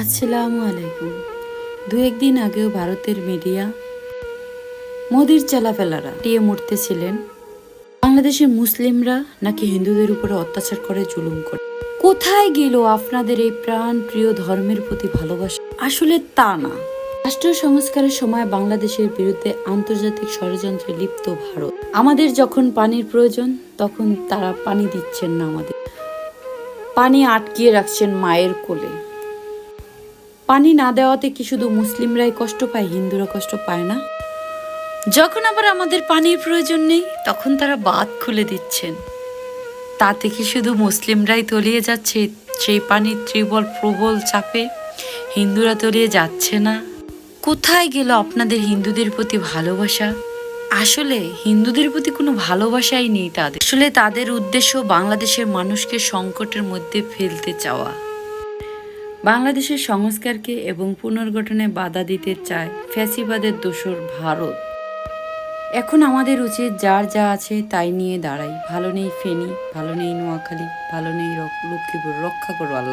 আসসালামু আলাইকুম। দু একদিন আগেও ভারতের মিডিয়া মোদির চেলাফেলারা টিয়ে মরতেছিলেন। বাংলাদেশের মুসলিমরা নাকি হিন্দুদের উপরে অত্যাচার করে, জুলুম করে। কোথায় গেল আপনাদের এই প্রাণ প্রিয় ধর্মের প্রতি ভালোবাসা? আসলে তা না। রাষ্ট্রীয় সংস্কারের সময় বাংলাদেশের বিরুদ্ধে আন্তর্জাতিক ষড়যন্ত্রে লিপ্ত ভারত। আমাদের যখন পানির প্রয়োজন, তখন তারা পানি দিচ্ছেন না আমাদের। পানি আটকিয়ে রাখছেন মায়ের কোলে। পানি না দেওয়াতে কি শুধু মুসলিমরাই কষ্ট পায়, হিন্দুরা কষ্ট পায় না? যখন আবার আমাদের পানির প্রয়োজন নেই, তখন তারা বাঁধ খুলে দিচ্ছেন। তাতে কি শুধু মুসলিমরাই তলিয়ে যাচ্ছে, সেই পানির ত্রিবল প্রবল চাপে হিন্দুরা তলিয়ে যাচ্ছে না? কোথায় গেল আপনাদের হিন্দুদের প্রতি ভালোবাসা? আসলে হিন্দুদের প্রতি কোনো ভালোবাসাই নেই তাদের। আসলে তাদের উদ্দেশ্য বাংলাদেশের মানুষকে সংকটের মধ্যে ফেলতে চাওয়া। বাংলাদেশের সংস্কারকে এবং পুনর্গঠনে বাধা দিতে চায় ফ্যাসিবাদের দোসর ভারত। এখন আমাদের উচিত যার যা আছে তাই নিয়ে দাঁড়াই। ভালো নেই ফেনি, ভালো নেই নোয়াখালী, ভালো নেই লক্ষ্মীপুর। রক্ষা করো আল্লাহ।